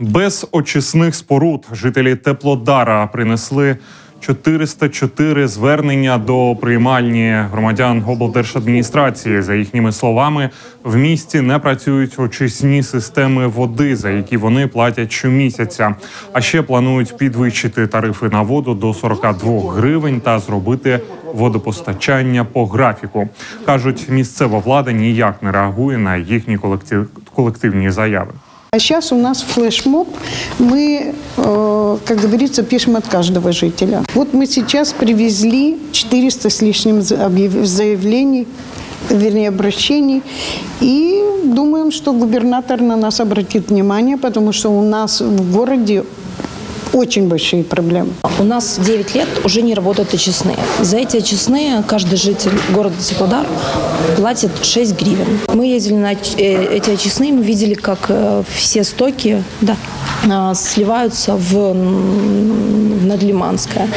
Без очисних споруд жителі Теплодара принесли 404 звернення до приймальні громадян облдержадміністрації. За їхніми словами, в місті не працюють очисні системи води, за які вони платять щомісяця. А ще планують підвищити тарифи на воду до 42 гривень та зробити водопостачання по графіку. кажуть, місцева влада ніяк не реагує на їхні колектив- колективні заяви. А сейчас у нас флешмоб. Мы, э, как говорится, пишем от каждого жителя. Вот мы сейчас привезли 400 с лишним заявлений, вернее, обращений. И думаем, что губернатор на нас обратит внимание, потому что у нас в городе очень большие проблемы. У нас 9 лет уже не работают очистные. За эти очистные каждый житель города Теплодар платит 6 гривен. Мы ездили на э, эти очистные, мы видели, как э, все стоки да, а, сливаются в, Надлиманское.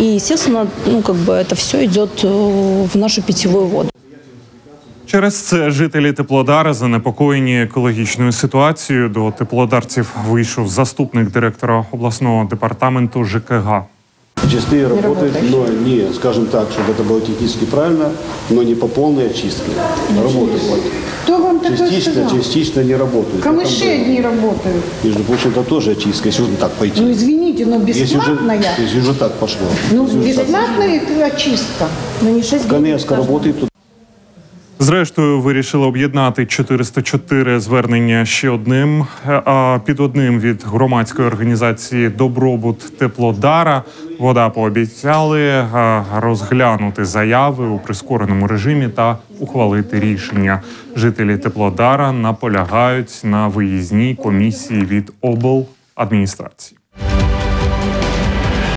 И, естественно, ну, как бы это все идет э, в нашу питьевую воду. Через це жителі Теплодара занепокоєні екологічною ситуацією. До теплодарців вийшов заступник директора обласного департаменту ЖКГ. Чистые работают, но не, скажем так, чтобы это было технически правильно, но не по полной очистке. Работают. Кто вам такое Частично, сказал? частично не работают. Камыши Это, одни работают. Между прочим, это тоже очистка, если уже так пойти. Ну, извините, но если, уже, бесплатная. если уже так пошло. Ну, Если уже так бесплатная очистка. Но не 6 пошло. Каневска работает, тут Зрештою, вирішили об'єднати 404 звернення ще одним. під одним від громадської організації Добробут Теплодара вода пообіцяли розглянути заяви у прискореному режимі та ухвалити рішення. Жителі Теплодара наполягають на виїзній комісії від обладміністрації.